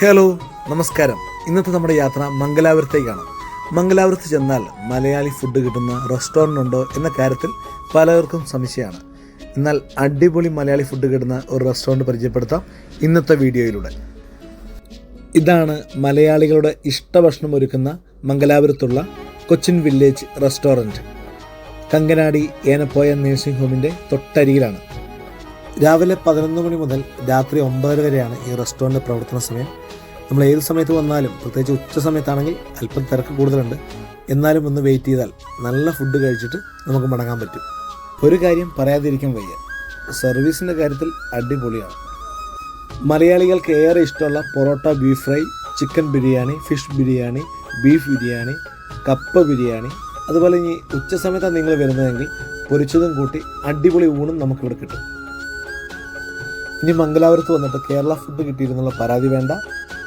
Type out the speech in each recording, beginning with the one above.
Hello നമസ്കാരം. ഇന്നത്തെ നമ്മുടെ യാത്ര മംഗലാപുരത്തേക്കാണ്. മംഗലാപുരത്ത് ചെന്നാൽ മലയാളി ഫുഡ് കിട്ടുന്ന റെസ്റ്റോറന്റ് ഉണ്ടോ എന്ന കാര്യത്തിൽ പലർക്കും സംശയമാണ്. എന്നാൽ അടിപൊളി മലയാളി ഫുഡ് കിട്ടുന്ന ഒരു റെസ്റ്റോറന്റ് പരിചയപ്പെടുത്താം ഇന്നത്തെ വീഡിയോയിലൂടെ. ഇതാണ് മലയാളികളുടെ ഇഷ്ടഭക്ഷണം ഒരുക്കുന്ന മംഗലാപുരത്തുള്ള Cochin village restaurant Kankanady Yenepoya nursing ഹോമിന്റെ തൊട്ടരികിലാണ്. രാവിലെ പതിനൊന്ന് മണി മുതൽ രാത്രി ഒമ്പതര വരെയാണ് ഈ റെസ്റ്റോറന്റ് പ്രവർത്തന സമയം. നമ്മൾ ഏത് സമയത്ത് വന്നാലും പ്രത്യേകിച്ച് ഉച്ച സമയത്താണെങ്കിൽ അല്പം തിരക്ക് കൂടുതലുണ്ട്. എന്നാലും ഒന്ന് വെയിറ്റ് ചെയ്താൽ നല്ല ഫുഡ് കഴിച്ചിട്ട് നമുക്ക് മടങ്ങാൻ പറ്റും. ഒരു കാര്യം പറയാതിരിക്കാൻ വയ്യ. സർവീസിന്റെ കാര്യത്തിൽ അടിപൊളിയാണ്. മലയാളികൾക്ക് ഏറെ ഇഷ്ടമുള്ള porotta beef fry chicken biryani fish biryani beef biryani കപ്പ ബിരിയാണി. അതുപോലെ ഇനി ഉച്ച സമയത്താണ് നിങ്ങൾ വരുന്നതെങ്കിൽ പൊരിച്ചതും കൂട്ടി അടിപൊളി ഊണും നമുക്കിവിടെ കിട്ടും. ഇനി മംഗലാപുരത്ത് വന്നിട്ട് കേരള ഫുഡ് കിട്ടിയിരുന്നുള്ള പരാതി വേണ്ട.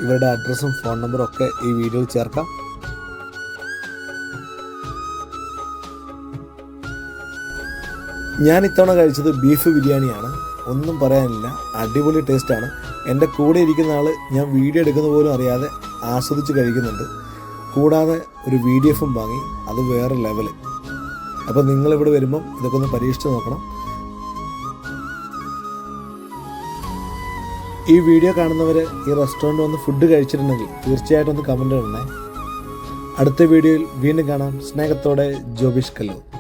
ഇവരുടെ അഡ്രസ്സും ഫോൺ നമ്പറും ഒക്കെ ഈ വീഡിയോയിൽ ചേർക്കാം. ഞാൻ ഇത്തവണ കഴിച്ചത് ബീഫ് ബിരിയാണിയാണ്. ഒന്നും പറയാനില്ല അടിപൊളി ടേസ്റ്റാണ് എന്റെ കൂടെ ഇരിക്കുന്ന ആൾ ഞാൻ വീഡിയോ എടുക്കുന്ന പോലും അറിയാതെ ആസ്വദിച്ച് കഴിക്കുന്നുണ്ട്. കൂടാതെ ഒരു വി ഡി എഫും വാങ്ങി അത് വേറെ ലെവൽ അപ്പോൾ നിങ്ങളിവിടെ വരുമ്പം ഇതൊക്കെ ഒന്ന് പരീക്ഷിച്ച് നോക്കണം. ഈ വീഡിയോ കാണുന്നവർ ഈ റെസ്റ്റോറന്റ് വന്ന് ഫുഡ് കഴിച്ചിട്ടുണ്ടെങ്കിൽ തീർച്ചയായിട്ടും ഒന്ന് കമന്റ് ഇടണേ. അടുത്ത വീഡിയോയിൽ വീണ്ടും കാണാം. സ്നേഹത്തോടെ ജോബിഷ് കല്ലൂർ.